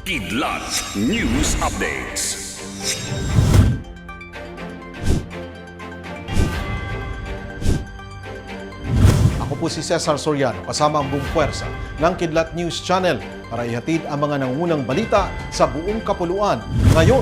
Kidlat News Updates. Ako po si Cesar Soriano kasama ang buong puwersa ng Kidlat News Channel para ihatid ang mga nangunang balita sa buong kapuluan. Ngayon,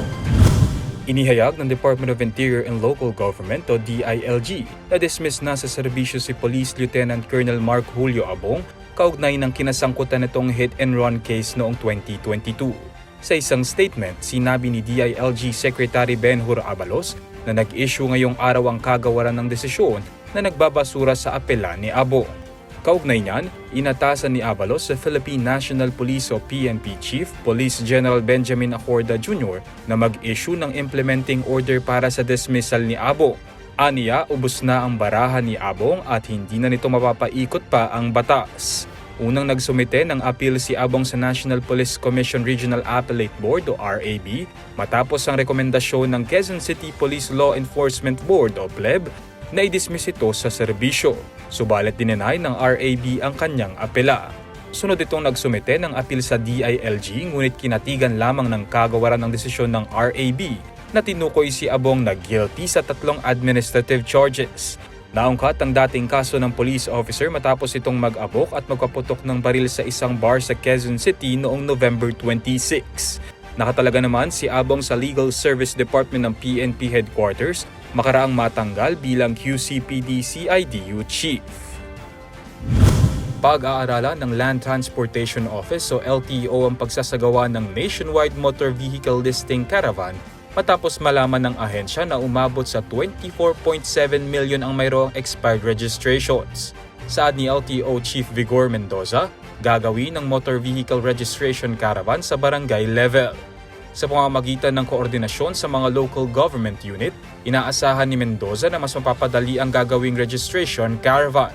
Inihayag ng Department of Interior and Local Government o DILG na dismiss na sa serbisyo si Police Lieutenant Colonel Mark Julio Abong kaugnay ng kinasangkutan nitong hit and run case noong 2022. Sa isang statement, sinabi ni DILG Secretary Benhur Abalos na nag-issue ngayong araw ang kagawaran ng desisyon na nagbabasura sa apela ni Abong. Kaugnay niyan, inatasan ni Avalos sa Philippine National Police o PNP Chief Police General Benjamin Acorda Jr. na mag-issue ng implementing order para sa dismissal ni Abong. Aniya, ubos na ang barahan ni Abong at hindi na nito mapapaikot pa ang batas. Unang nagsumite ng appeal si Abong sa National Police Commission Regional Appellate Board o RAB matapos ang rekomendasyon ng Quezon City Police Law Enforcement Board o PLEB na i-dismiss ito sa serbisyo. Subalit dinenay ng RAB ang kanyang apela. Sunod itong nagsumite ng apil sa DILG ngunit kinatigan lamang ng kagawaran ng desisyon ng RAB na tinukoy si Abong na guilty sa tatlong administrative charges. Naungkat ang dating kaso ng police officer matapos itong mag-abok at magpaputok ng baril sa isang bar sa Quezon City noong November 26. Nakatalaga naman si Abong sa Legal Service Department ng PNP Headquarters makaraang matanggal bilang QCPD CIDU Chief. Pag-aaralan ng Land Transportation Office o LTO ang pagsasagawa ng Nationwide Motor Vehicle Listing Caravan matapos malaman ng ahensya na umabot sa 24.7 million ang mayroong expired registrations. Saad ni LTO Chief Vigor Mendoza, gagawin ng motor vehicle registration caravan sa barangay level. Sa pamamagitan ng koordinasyon sa mga local government unit, inaasahan ni Mendoza na mas mapapadali ang gagawing registration caravan.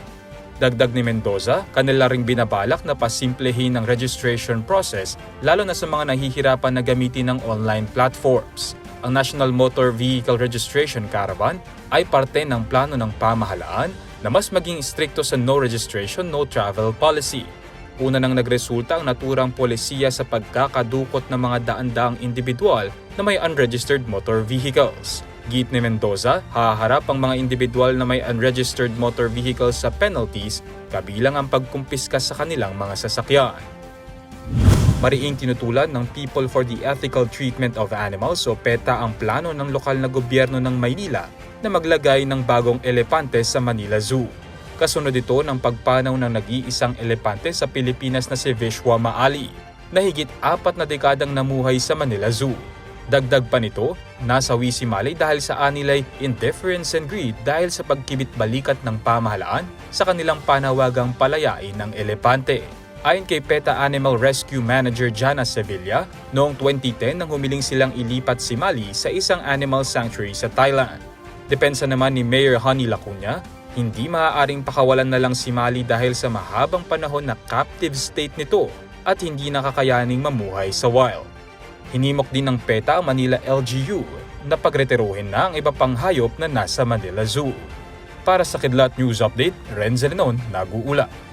Dagdag ni Mendoza, kanila ring binabalak na pasimplehin ang registration process lalo na sa mga nahihirapan na gamitin ng online platforms. Ang National Motor Vehicle Registration Caravan ay parte ng plano ng pamahalaan na mas maging strikto sa no registration, no travel policy. Una nang nagresulta ang naturang polisiya sa pagkakadukot ng mga daan-daang individual na may unregistered motor vehicles. Git ni Mendoza, haharap ang mga individual na may unregistered motor vehicles sa penalties kabilang ang pagkumpiska sa kanilang mga sasakyan. Mariing tinutulan ng People for the Ethical Treatment of Animals o PETA ang plano ng lokal na gobyerno ng Maynila na maglagay ng bagong elepante sa Manila Zoo. Kasunod ito ng pagpanaw ng nag-iisang elepante sa Pilipinas na si Vishwa Maali na higit apat na dekadang namuhay sa Manila Zoo. Dagdag pa nito, nasawi si Malay dahil sa anilay indifference and greed dahil sa pagkibit balikat ng pamahalaan sa kanilang panawagang palayain ng elepante. Ayon kay PETA Animal Rescue Manager Jana Sevilla, noong 2010 nang humiling silang ilipat si Mali sa isang animal sanctuary sa Thailand. Depensa naman ni Mayor Honey Lacuna, hindi maaaring pakawalan na lang si Mali dahil sa mahabang panahon na captive state nito at hindi nakakayaning mamuhay sa wild. Hinimok din ng PETA ang Manila LGU na pagretiruhin na ang iba pang hayop na nasa Manila Zoo. Para sa Kidlat News Update, Renzel Lenon, nag-uula.